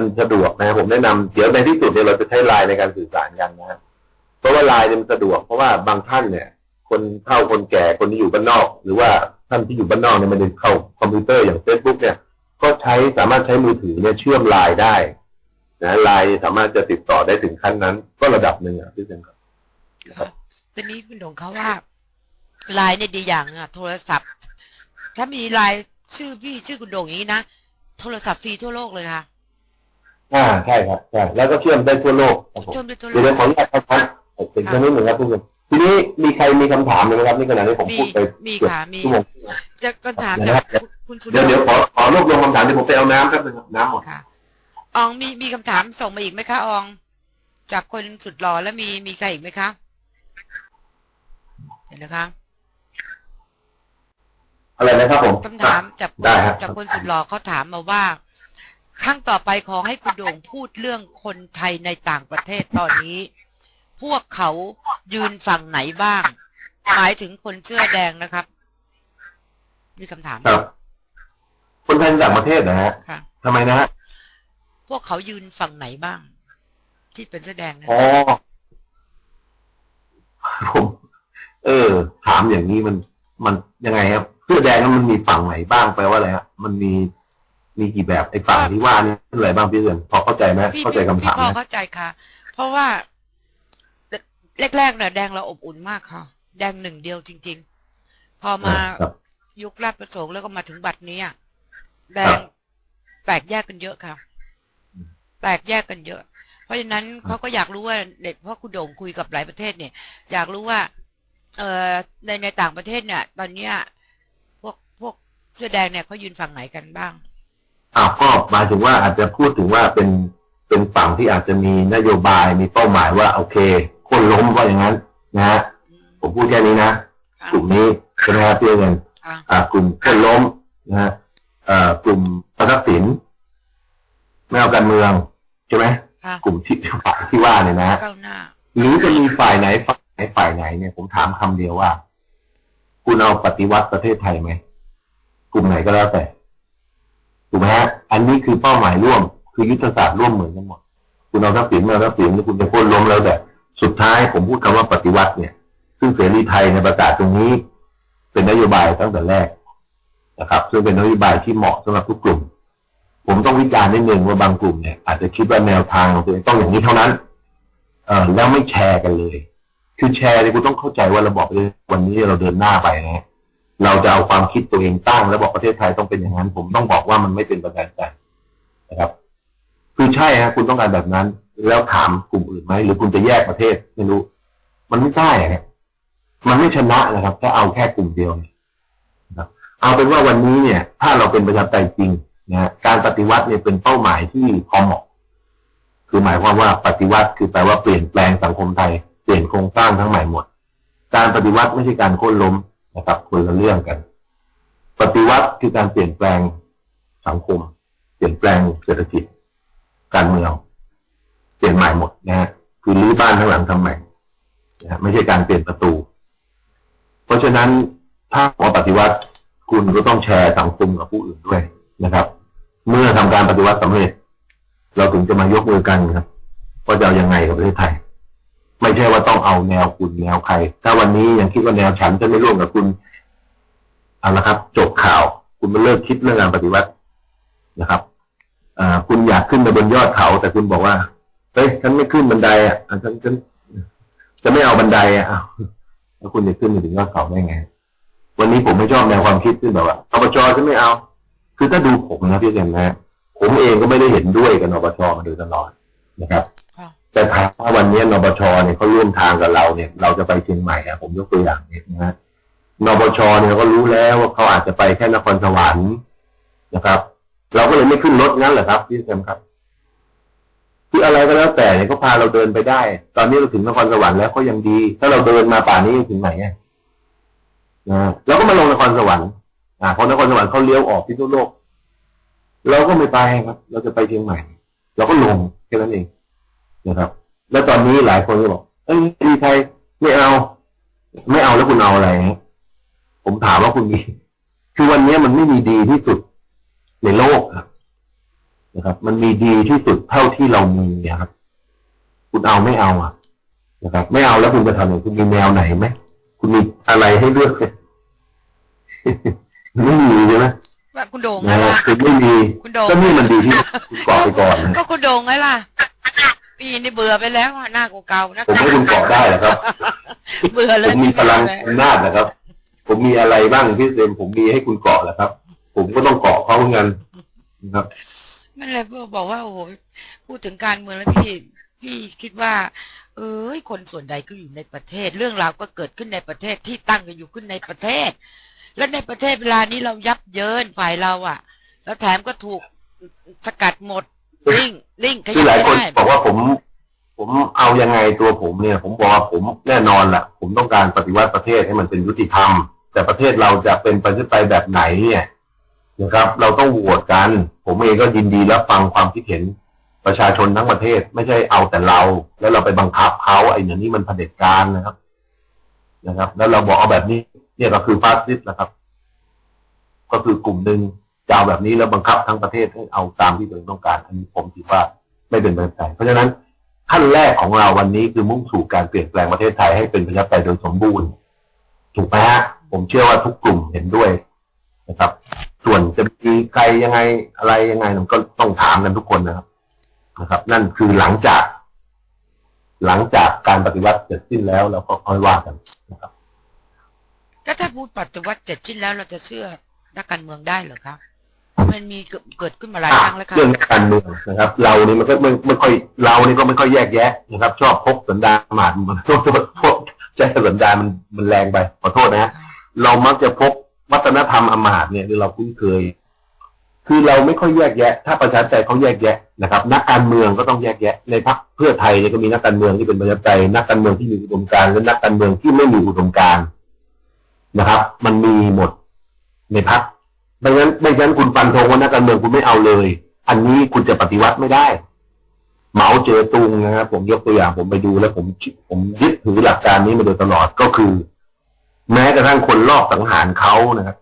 มันสะดวกนะผมแนะนำเดี๋ยวในที่สุดเนี่ยเราจะใช้ไลน์ในการสื่อสารกันนะเพราะว่าไลน์เนี่ยมันสะดวกเพราะว่าบางท่านเนี่ย คนเฒ่าคนแก่คนที่อยู่บ้านนอก หรือว่าท่านที่อยู่บ้านนอกเนี่ยไมันได้เข้าคอมพิวเตอร์อย่างเฟซบุ๊กเนี่ย ก็ใช้สามารถใช้มือถือเนี่ยเชื่อมไลน์ได้นะไลน์สามารถจะติดต่อได้ถึงขั้นนั้น ก็ระดับหนึ่งอะพี่เซนครับค่ะตอนนี้คุณหลงเขาว่าไลน์เนี่ยดีอย่างอะ โทรศัพท์ ถ้ามีไลน์ชื่อพี่ชื่อคุณโด่งอย่างนี้นะโทรศัพท์ฟรีทั่วโลกเลยค่ะ อ่าใช่ครับใช่แล้วก็เชื่อมได้ทั่วโลกครับผมชมได้ทั่วโลเดี๋ยวเดี๋ยวกขออนุญาตครับเป็นแค่นี้หนึ่งครับทุกคนทีนี้มีใครมีคำถามไหมครับนี่ขณะนี้ผมมีพูดไปมีค่ะมีชั่วโมง จะก็ถามเดี๋ยวจากนะคุณสุดเดี๋ยวเดี๋ยวขอขอรวบรวมคำถามเดี๋ยวผมไปเอาน้ำครับน้ำหมดค่ะอองมีมีคำถามส่งมาอีกไหมคะออง จากคนสุดหล่อแล้วมีมีใครอีกไหมคะเห็นนะคะอะไรนะครับผม คำถามจากได้ครับ จากคนสุดหล่อเขาถามมาว่า ครั้งต่อไปขอให้คุณโด่งพูดเรื่องคนไทยในต่างประเทศตอนนี้ พวกเขายืนฝั่งไหนบ้าง หมายถึงคนเสื้อแดงนะครับ มีคำถามครับคนไทยในต่างประเทศนะฮะค่ะ ทำไมนะฮะพวกเขายืนฝั่งไหนบ้าง ที่เป็นเสื้อแดงนะอ๋อผมเออ ถามอย่างนี้มันมันยังไงครับเสื้อแดงนั้นมันมีฝั่งไหนบ้างแปลว่าอะไรฮะมันมี มีกี่แบบไอ้ฝั่งที่ว่านี่อะไรบ้างพี่เรือนพอเข้าใจไหมพี่เข้าใจคำถามพี่พอไหมเข้าใจค่ะ เพราะว่าแรกๆเนี่ยแดงเราอบอุ่นมากค่ะ แดงหนึ่งเดียวจริง ๆ พอมาครับ ยุคราชประสงค์แล้วก็มาถึงบัดนี้อะแดครังบแตกแยกกันเยอะค่ะ อืม แตกแยกกันเยอะ เพราะฉะนั้นเขาก็อยากรู้ว่าเด็กเพราะคุณโด่งคุยกับหลายประเทศเนี่ย อยากรู้ว่า เอ่อในในต่างประเทศเนี่ย ตอนเนี้ยพวกพวกเสื้อแดงเนี่ยเขายืนฝั่งไหนกันบ้าง อ้าวก็หมายถึงว่าอาจจะพูดถึงว่าเป็นเป็นฝั่งที่อาจจะมีนโยบายมีเป้าหมายว่าโอเคคนล้มก็อย่างนั้นนะฮะอืมผมพูดแค่นี้นะค่ะกลุ่มนี้ใช่ไหมครับพี่เงินค่ะอ่ากลุ่มคนล้มนะฮะอ่ากลุ่มประทักษิณไม่เอาการเมืองใช่ไหมค่ะกลุ่มที่ฝ่ายที่ว่าเนี่ยนะก้าวหน้าหรือจะมีฝ่ายไหนฝ่ายไหนฝ่ายไหนเนี่ยผมถามคำเดียวว่า คุณเอาปฏิวัติประเทศไทยไหมกลุ่มไหนก็แล้วแต่ ถูกไหมฮะอันนี้คือเป้าหมายร่วม คือยุทธศาสตร์ร่วมเหมือนกันหมด คุณเอาทักษิณมาทักษิณหรือคุณจะโค่นล้มแล้วแต่ สุดท้ายผมพูดคำว่าปฏิวัติเนี่ย ซึ่งเสรีไทยในประกาศตรงนี้ เป็นนโยบายตั้งแต่แรกนะครับ ซึ่งเป็นนโยบายที่เหมาะสำหรับทุกกลุ่ม ผมต้องวิจารณ์นิดนึงว่าบางกลุ่มเนี่ยอาจจะคิดว่าแนวทางของตัวเองต้องอย่างนี้เท่านั้นเออแล้วไม่แชร์กันเลย คือแชร์เนี่ยคุณต้องเข้าใจว่าระบอบวันนี้เราเดินหน้าไปนะ จะเอาความคิดตัวเองตั้ง แล้วบอกประเทศไทยต้องเป็นอย่างนั้น ผมต้องบอกว่ามันไม่เป็นประการใจนะครับ คือใช่ฮะคุณต้องการแบบนั้น แล้วถามกลุ่มอื่นไหมหรือคุณจะแยกประเทศไม่รู้ มันไม่ได้อะครับมันไม่ชนะนะครับ ถ้าเอาแค่กลุ่มเดียวเนี่ยนะครับ เอาเป็นว่าวันนี้เนี่ย ถ้าเราเป็นประชาธิปไตยจริงนะการปฏิวัติเนี่ยเป็นเป้าหมายที่พอเหมาะคือหมายความว่าปฏิวัติคือแปลว่าเปลี่ยนแปลงสังคมไทย เปลี่ยนโครงสร้างทั้งใหม่หมด การปฏิวัติไม่ใช่การโค่นล้ม นะครับคนละเรื่องกัน ปฏิวัติคือการเปลี่ยนแปลงสังคม เปลี่ยนแปลงเศรษฐกิจ การเมืองเปลี่ยนใหม่หมดนะฮะคือรื้อบ้านทั้งหลังทำใหม่นะฮะไม่ใช่การเปลี่ยนประตู เพราะฉะนั้นถ้าขอปฏิวัติคุณก็ต้องแชร์สังคมกับผู้อื่นด้วยนะครับ เมื่อทำการปฏิวัติสำเร็จ เราถึงจะมายกมือกันครับว่าจะเอายังไงกับประเทศไทย ไม่ใช่ว่าต้องเอาแนวคุณแนวใคร ถ้าวันนี้ยังคิดว่าแนวฉันจะไม่ร่วมกับคุณเอาละครับ จบข่าว คุณมาเลิกคิดเรื่องการปฏิวัตินะครับอคุณอยากขึ้นไปบนยอดเขา แต่คุณบอกว่าเฮ้ยฉันไม่ขึ้นบันไดอะฉันฉันจะไม่เอาบันไดอะแล้วคุณจะขึ้นไปถึงยอดเขาได้ไง วันนี้ผมไม่ชอบแนวความคิดที่แบบว่าอบจฉันไม่เอา คือถ้าดูผมนะพี่เจนนะผมเองก็ไม่ได้เห็นด้วยกับนปชมาโดยตลอดนะครับ แต่ถามว่าวันนี้นปชเนี่ยเขาร่วมทางกับเราเนี่ย เราจะไปเชียงใหม่อะผมยกตัวอย่างเนี่ยนะนปชเนี่ยก็รู้แล้วว่าเขาอาจจะไปแค่นครสวรรค์นะครับ เราก็เลยไม่ขึ้นรถงั้นเหรอครับพี่เซมครับคืออะไรก็แล้วแต่เนี่ยเขาพาเราเดินไปได้ ตอนนี้เราถึงนครสวรรค์แล้วก็ยังดี ถ้าเราเดินมาป่านนี้ถึงไหนอะนะเราก็มาลงนครสวรรค์อ่าพอนครสวรรค์เขาเลี้ยวออกพิษณุโลก เราก็ไม่ไปครับ เราจะไปเชียงใหม่ เราก็ลงแค่นั้นเอง นะครับ แล้วตอนนี้หลายคนก็บอกเอ้ยดีไทยไม่เอา ไม่เอาแล้วคุณเอาอะไรฮะผมถามว่าคุณมี คือวันนี้มันไม่มีดีที่สุดในโลกครับนะครับ มันมีดีที่สุดเท่าที่เรามีอะครับ คุณเอาไม่เอาอะนะครับ ไม่เอาแล้วคุณจะทำอย่างคุณมีแนวไหนไหมคุณมีอะไรให้เลือกไหมไม่มีใช่ไหมว่าคุณโด่งนะไงฮะล่ะคือไม่มีคุณโด่งก็นี่มันดีที่สุดคุณเกาะไปก่อนนะก็คุณโด่งไงล่ะ ปีนี่เบื่อไปแล้วอะหน้ากูเก่านะผมให้คุณเกาะได้เหรอครับ เบื่อเลผยมมีพลังอำนาจนะครับ ผมมีอะไรบ้างที่เต็มผมมีให้คุณเกาะแหละครับ ผมก็ต้องเกาะเขาเหมือนกันนะครับมันเลยบอกว่าโอ้โหพูดถึงการเมืองแล้วพี่พี่คิดว่า เอ้ยคนส่วนใดก็อยู่ในประเทศ เรื่องราวก็เกิดขึ้นในประเทศที่ตั้งกันอยู่ขึ้นในประเทศ แล้วในประเทศเวลานี้เรายับเยินฝ่ายเราอะแล้วแถมก็ถูกสกัดหมด ลิงลิงขคือยับหลายไม่คนได้บอกว่าผม ผมเอายังไงตัวผมเนี่ย ผมบอกว่าผมแน่นอนแหละผมต้องการปฏิวัติประเทศให้มันเป็นยุติธรรม แต่ประเทศเราจะเป็นประชาธิปไตยแบบไหนเนี่ยนะครับ เราต้องโหวตกัน ผมเองก็ยินดีรับฟังความคิดเห็นประชาชนทั้งประเทศ ไม่ใช่เอาแต่เรา แล้วเราไปบังคับเขาไอ้อย่างนี้มันเผด็จการนะครับ นะครับ แล้วเราบอกเอาแบบนี้ เนี่ยก็คือฟาสซิสต์นะครับ ก็คือกลุ่มหนึ่ง จะเอาแบบนี้แล้วบังคับทั้งประเทศให้เอาตามที่ตัวเองต้องการอันนี้ผมคิดว่าไม่เป็นประชาธิปไตยเพราะฉะนั้นขั้นแรกของเราวันนี้คือมุ่งสู่การเปลี่ยนแปลงประเทศไทยให้เป็นประชาธิปไตยโดยสมบูรณ์ถูกไหมฮะผมเชื่อว่าทุกกลุ่มเห็นด้วยนะครับ ส่วนจะมีใครยังไงอะไรยังไงมันก็ต้องถามกันทุกคนนะครับนะครับ นั่นคือหลังจาก หลังจากการปฏิวัติเสร็จสิ้นแล้วเราก็ค่อยว่ากันนะครับก็ถ้าพูดปฏิวัติเสร็จสิ้นแล้วเราจะเชื่อนักการเมืองได้เหรอครับ มันมีเกิดเกิดขึ้นมาหลายครั้งแล้วค่ะเรื่องการเมืองนะครับ เรานี่มันก็ไม่ไม่ค่อยเรานี่ก็ไม่ค่อยแยกแยะนะครับ ชอบพกสันดานหมาดมันโทษโทษโทษใช้สันดานมันมันแรงไปขอโทษนะฮะเรามักจะพกวัฒนธรรมอำมาตย์เนี่ยที่เราคุ้นเคย คือเราไม่ค่อยแยกแยะ ถ้าประชาธิปไตยเขาแยกแยะนะครับ นักการเมืองก็ต้องแยกแยะ ในพรรคเพื่อไทยเนี่ยก็มีนักการเมืองที่เป็นประชาธิปไตยนักการเมืองที่มีอุดมการณ์และนักการเมืองที่ไม่มีอุดมการณ์นะครับ มันมีหมดในพรรค ไม่งั้นไม่งั้นคุณฟันธงว่านักการเมืองคุณไม่เอาเลย อันนี้คุณจะปฏิวัติไม่ได้ เหมาเจอตุงนะครับผมยกตัวอย่างผมไปดูแล้วผมผมยึดถือหลักการนี้มาโดยตลอดก็คือ แม้กระทั่งคนลอบสังหารเขานะครับ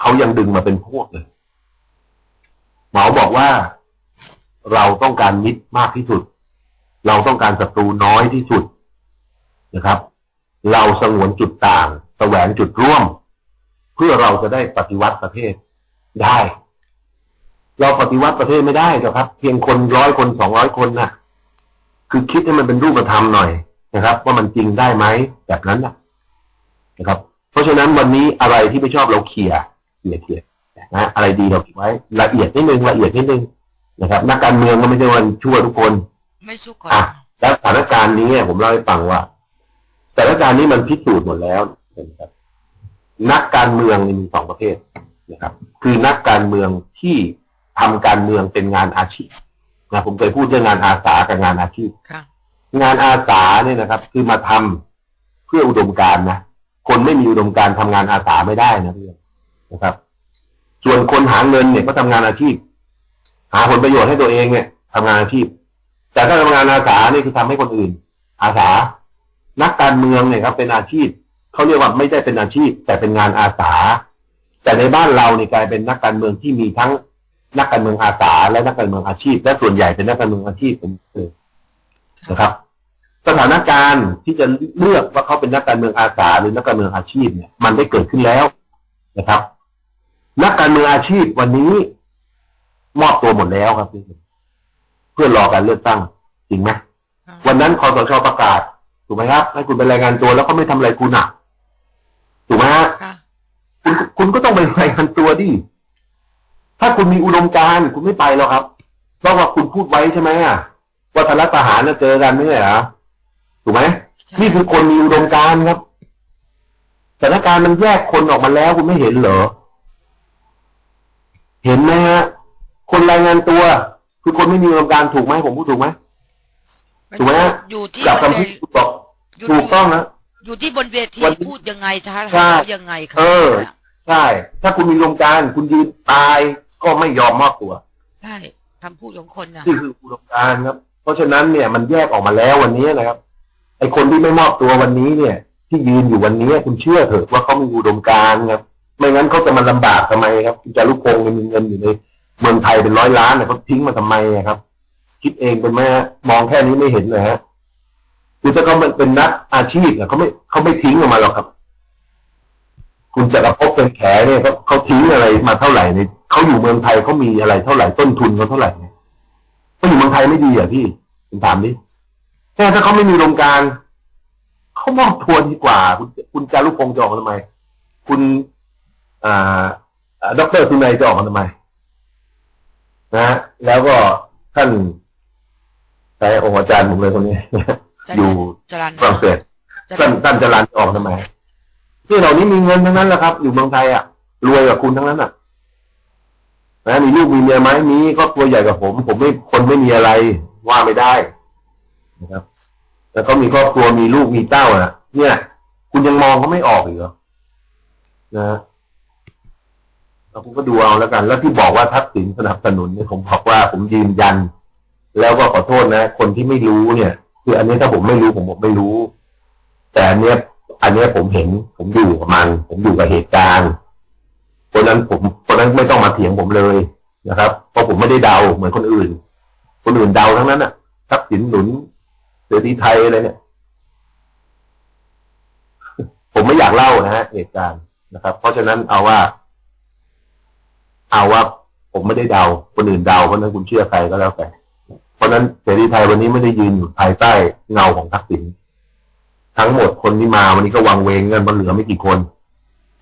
เขายังดึงมาเป็นพวกเลยเหมาบอกว่าเราต้องการมิตรมากที่สุด เราต้องการศัตรูน้อยที่สุดนะครับ เราสงวนจุดต่างแสวงจุดร่วม พื่อเราจะได้ปฏิวัติประเทศได้ เราปฏิวัติประเทศไม่ได้หรอกครับ เพียงคนร้อยคนสองร้อยคนน่ะ คือคิดให้มันเป็นรูปธรรมหน่อยนะครับ ว่ามันจริงได้ไหมแบบนั้นนะนะครับ เพราะฉะนั้นวันนี้อะไรที่ไม่ชอบเราเคลียร์เคลียร์เคลียร์นะอะไรดีเราเก็บไว้ ละเอียดนิดนึงละเอียดนิดนึงนะครับ นักการเมืองก็ไม่ใช่วันชั่วทุกคน ไม่สู้คนอะแล้วสถานการณ์นี้เนี่ยผมเล่าให้ฟังว่าสถานการณ์นี้มันพิสูจน์หมดแล้วนะครับ นักการเมืองมีสองประเภทนะครับ คือนักการเมืองที่ทำการเมืองเป็นงานอาชีพนะผมเคยพูดเรื่องงานอาสากับงานอาชีพค่ะงานอาสาเนี่ยนะครับ คือมาทำเพื่ออุดมการณ์นะคนไม่มีอุดมการณ์ทำงานอาสาไม่ได้นะเพื่อนนะครับ ส่วนคนหาเงินเนี่ยก็ทำงานอาชีพ หาผลประโยชน์ให้ตัวเองเนี่ยทำงานอาชีพ แต่ถ้าทำงานอาสาเนี่ยคือทำให้คนอื่น อาสา นักการเมืองเนี่ยครับ เป็นอาชีพ เขาเรียกว่าไม่ได้เป็นอาชีพ แต่เป็นงานอาสา แต่ในบ้านเราเนี่ยกลายเป็นนักการเมืองที่มีทั้งนักการเมืองอาสา และนักการเมืองอาชีพ และส่วนใหญ่เป็นนักการเมืองอาชีพเป็นเนะครับ สถานการณ์ที่จะเลือกว่าเขาเป็นนักการเมืองอาสาหรือนักการเมืองอาชีพเนี่ย มันได้เกิดขึ้นแล้วนะครับ นักการเมืองอาชีพวันนี้มอบตัวหมดแล้วครับพี่เพื่อรอการเลือกตั้งจริงไหมวันนั้นคอสชประกาศถูกไหมครับให้คุณไปรายงานตัวแล้วก็ไม่ทำอะไรคุณอะ ถูกไหมฮะค่ะคุณคุณก็ต้องไปรายงานตัวดิถ้าคุณมีอุดมการณ์คุณไม่ไปหรอกครับเพราะว่าคุณพูดไว้ใช่ไหมอะว่าทรัฐประหารจะเจอกันไม่ใช่เหรอถูกไหมใช่นี่คือคนมีอุดมการณ์ครับสถานการณ์มันแยกคนออกมาแล้วคุณไม่เห็นเหรอ เห็นไหมฮะ คนรายงานตัว คือคนไม่มีอุดมการณ์ถูกไหมผมพูดถูกไหมถูกไหมฮะอยู่ที่กับบนคำเวที่คุณบอกอยู่ถูกต้องนะ อยู่ที่บนเวทีวันพูดยังไงท้าใช่ ทายยังไงครับเออใช่ ถ้าคุณมีอุดมการณ์คุณยืนตายก็ไม่ยอมมอบตัว ใช่คำพูดของคนน่ะ นี่คืออุดมการณ์ครับ เพราะฉะนั้นเนี่ยมันแยกออกมาแล้ววันนี้นะครับ ไอ้คนที่ไม่มอบตัววันนี้เนี่ย ที่ยืนอยู่วันนี้คุณเชื่อเถอะว่าเขามีอุดมการณ์ครับ ไม่งั้นเขาจะมาลำบากทำไมครับคุณจารุพงศ์มีเงินอยู่ในเมืองไทยเป็นร้อยล้านเนี่ยเขาทิ้งมาทำไมอะครับ คิดเองเป็นไหมฮะมองแค่นี้ไม่เห็นเลยฮะ คือถ้าเขาเป็นนักอาชีพเนี่ยเขาไม่เขาไม่ทิ้งออกมาหรอกครับ คุณจักรภพเป็นแขเนี่ยเขาเขาทิ้งอะไรมาเท่าไหร่เนี่ยเขาอยู่เมืองไทยเขามีอะไรเท่าไหร่ต้นทุนเขาเท่าไหร่เนี่ยเขาอยู่เมืองไทยไม่ดีเหรอะพี่ผมถามดิแค่ถ้าเขาไม่มีโรงการเขามอบทวนดีกว่า คุณคุณจารุพงศ์จะออกทำไม คุณ อ่าอ่าดรสุนัยจะออกทำไมนะแล้วก็ท่านใช้องค์อาจารย์ผมเลยคนนี้ อยู่จรันฝรั่งเศสจรัท่านนท่านจรันจะออกทำไมซึ่งเหล่านี้มีเงินทั้งนั้นแหละครับ อยู่เมืองไทยอะรวยกว่าคุณทั้งนั้นอะนะมีลูกมีเมียไหมมีครอบครัวใหญ่กว่าผม ผมไม่คนไม่มีอะไรว่าไม่ได้นะครับ แล้วก็มีครอบครัวมีลูกมีเต้าอะ เนี่ย คุณยังมองเขาไม่ออกอีกเหรอนะฮะแล้วคุณก็ดูเอาแล้วกัน แล้วที่บอกว่าทักษิณสนับสนุนเนี่ยผมบอกว่าผมยืนยัน แล้วก็ขอโทษนะ คนที่ไม่รู้เนี่ย คืออันนี้ถ้าผมไม่รู้ผมบอกไม่รู้ แต่อันเนี้ย อันเนี้ยผมเห็น ผมอยู่กับมัน ผมอยู่กับเหตุการณ์เพราะนั้นผมเพราะนั้นไม่ต้องมาเถียงผมเลยนะครับ เพราะผมไม่ได้เดาเหมือนคนอื่น คนอื่นเดาทั้งนั้นน่ะทักษิณหนุนเสรีไทยอะไรเนี่ย ผมไม่อยากเล่านะฮะเหตุการณ์นะครับ เพราะฉะนั้นเอาว่า เอาว่า ผมไม่ได้เดา คนอื่นเดาเพราะนั้นคุณเชื่อใครก็แล้วแต่ ราะฉะนั้นเสรีไทยวันนี้ไม่ได้ยืนอยู่ภายใต้เงาของทักษิณทั้งหมดคนที่มาวันนี้ก็วังเวงกันมันเหลือไม่กี่คน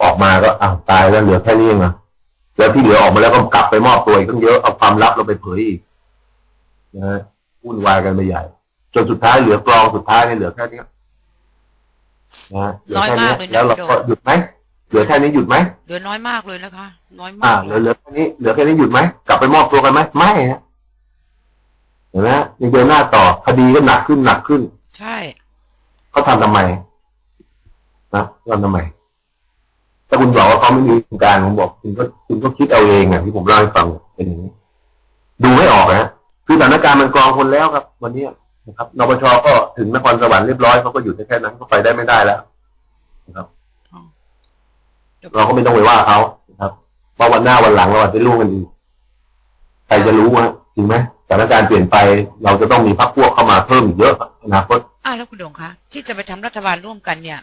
ออกมาก็อ้าวตายแล้วเหลือแค่นี้เองเหรอแล้วที่เหลือออกมาแล้วก็กลับไปมอบตัวอีกตั้งเยอะเอาความลับเราไปเผยอีกนะฮะวุ่นวายกันไปใหญ่ จนสุดท้ายเหลือกรองสุดท้ายเนี่ยเหลือแค่เนี้ยนะฮะเหลือแค่นี้น้อยมากเลยนะแล้วเราก็หยุดไหมเหลือแค่นี้หยุดไหมเหลือน้อยมากเลยนะคะ น้อยมาอ่ากเหลือเหลือแค่นี้เหลือแค่นี้หยุดไหมกลับไปมอบตัวกันไหมไม่ฮะ เห็นไหมฮะยังเดินหน้าต่อคดีก็หนักขึ้นหนักขึ้น ใช่เขาทำทำไมนะทำทำไมถ้าคุณบอกว่าเขาไม่มีโครงการผมบอกคุณก็คุณก็คิดเอาเองอะที่ผมเล่าให้ฟังเป็นอย่างนี้ดูไม่ออกนะคือสถานการณ์มันกรองคนแล้วครับ วันนี้นะครับนปชก็ถึงนครสวรรค์เรียบร้อยเขาก็หยุดได้แค่นั้นก็ไปได้ไม่ได้แล้วนะครับเราก็ไม่ต้องไปว่าเขานะครับเพราะวันหน้าวันหลังเราอาจจะรู้กันอีกใครจะรู้ฮะจริงไหมส ถานการณ์เปลี่ยนไปเราจะต้องมีพรรคพวกเข้ามาเพิ่มอีกเยอะอนาคตอะแล้วคุณโดงคะที่จะไปทำรัฐบาลร่วมกันเนี่ย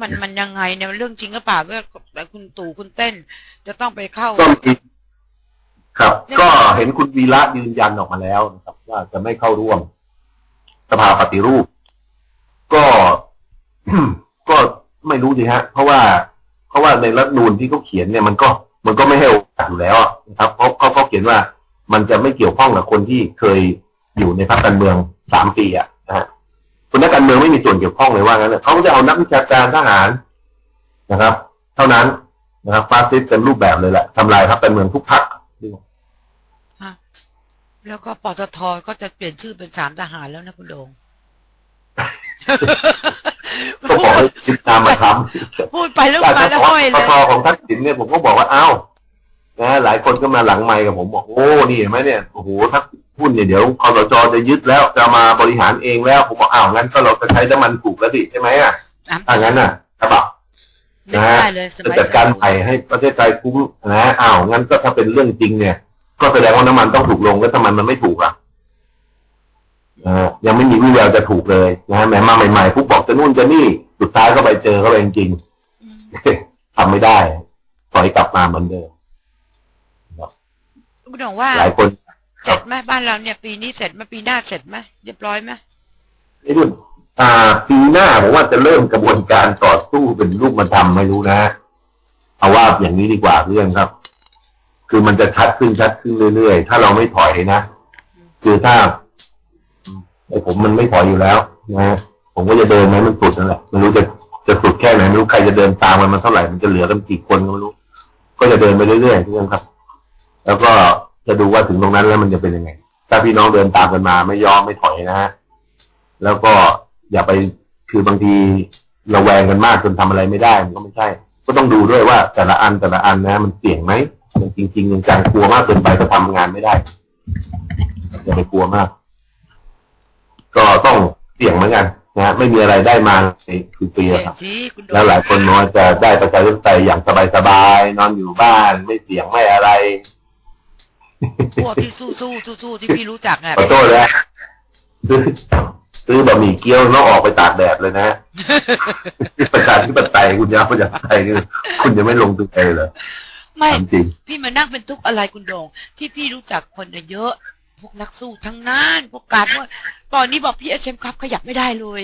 มันมันยังไงเนี่ยมันเรื่องจริงหรือเปล่าว่าแต่คุณตู่คุณเต้น จะต้องไปเข้าก็มีครับ ก็เห็นคุณวีระยืนยันออกมาแล้วนะครับ ว่าจะไม่เข้าร่วม สภาปฏิรูป ก็ก็ไม่รู้สิฮะ เพราะว่า เพราะว่าในรัฐธรรมนูนที่เขาเขียนเนี่ยมันก็ มันก็ไม่ให้โอกาสอยู่แล้วอะนะครับเพราะเขาเขาเขียนว่า มันจะไม่เกี่ยวข้องกับคนที่เคยอยู่ในพรรคการเมืองสามปีอะนะฮะคนนักการเมืองไม่มีส่วนเกี่ยวข้องเลยว่างั้นเลยเขาก็จะเอานักวิชาการทหารนะครับ เท่านั้นนะครับฟาสซิสต์เต็มรูปแบบเลยแหละทำลายพรรคการเมืองทุกพรรคแล้วก็ปตทก็จะเปลี่ยนชื่อเป็นสามทหารแล้วนะคุณโดงก็บอกให้ติดตามมาทพูดไปแล้วำแต่มาถ้าแล้วขอห้อยปเลยตของทักษิณเนี่ยผมก็บอกว่าอ้าว นะหลายคนก็มาหลังไมค์กับผมบอกโอ้นี่เห็นไหมเนี่ยโอ้โหทักหุ้นเนี่ยเดี๋ยวคอสชจะยึดแล้วจะมาบริหารเองแล้วผมบอกอ้าวงั้นก็เราจะใช้น้ำมันถูกแล้วดิใช่ไหมอะถ้างั้นน่ะกระบะไม่ได้เลยสจะมัยจัดการใหม่ให้ประเทศไทยคุ้มนะอ้าวงั้นก็ถ้าเป็นเรื่องจริงเนี่ย ก็แสดงว่าน้ำมันต้องถูกลงแล้วถ้ามันมันไม่ถูกอะนะฮะยังไม่มีวิแววจะถูกเลยนะฮะแหมมาใหม่ๆปุ๊บบอกจะนู่นจะนี่สุดท้ายก็ไปเจอเขาเลยจริงอืมๆทำไม่ได้ถอยกลับมาเหมือนเดิม คุณโดงว่าหลายคนเสร็จไหมบ้านเราเนี่ย ปีนี้เสร็จไหมปีหน้าเสร็จไหมเรียบร้อยไหมไอ้รุ่นอ่า ปีหน้าผมว่าจะเริ่มกระบวนการต่อสู้เป็นรูปมันทำไม่รู้นะเอาว่าอย่างนี้ดีกว่าเพื่อนครับ คือมันจะชัดขึ้นชัดขึ้นเรื่อยๆ ถ้าเราไม่ถอยนะคือถ้าไอ้ผมมันไม่ถอยอยู่แล้วนะฮะผมก็จะเดินไหมมันสุดนั่นแหละไม่รู้จะจะสุดแค่ไหนไม่รู้ใครจะเดินตามมันมันเท่าไหร่มันจะเหลือกันกี่คนก็ไม่รู้ ก็จะเดินไปเรื่อยๆเพื่อนครับ แล้วก็ จะดูว่าถึงตรงนั้นแล้วมันจะเป็นยังไง ถ้าพี่น้องเดินตามกันมาไม่ยอมไม่ถอยนะฮะ แล้วก็อย่าไปคือบางทีระแวงกันมากจนทำอะไรไม่ได้มันก็ไม่ใช่ ก็ต้องดูด้วยว่าแต่ละอันแต่ละอันนะ มันเสี่ยงไหมมันจริงๆจังๆกลัวมากเกินไปก็ทำงานไม่ได้อย่าไปกลัวมาก ก็ต้องเสี่ยงเหมือนกันนะไม่มีอะไรได้มาในคือปีเปลี่ยนครับสิคุณโดงแล้วหลายคนน้อยจะได้ประชาธิปไตยอย่างสบายๆนอนอยู่บ้าน ไม่เสี่ยงไม่อะไร พวกที่สู้สู้สู้สู้ที่พี่รู้จักเนี่ยขอโทษนะซื้อซื้อบะหมี่เกี๊ยวแล้วออกไปตากแดดเลยนะประชาธิปไตยคุณยาประชาธิปไตยนี่คุณจะไม่ลงทุนเองเหรอไม่ถามจริงพี่มานั่งเป็นทุกข์อะไรคุณโดง ที่พี่รู้จักคนน่ะเยอะพวกนักสู้ทั้งนั้นพวกการว่าตอนนี้บอกพี่เอสเอ็มครับขยับไม่ได้เลย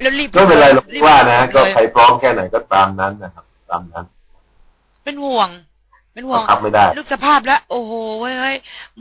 แล้วรีบไม่เป็นไรหรอกบว่านะ ก็เลยใครพร้อมแค่ไหนก็ตามนั้นนะครับ ตามนั้น เป็นห่วง เป็นห่วบังงคับไม่ได้ นึกสภาพแล้ว โอ้โหเว้ยเฮ้ย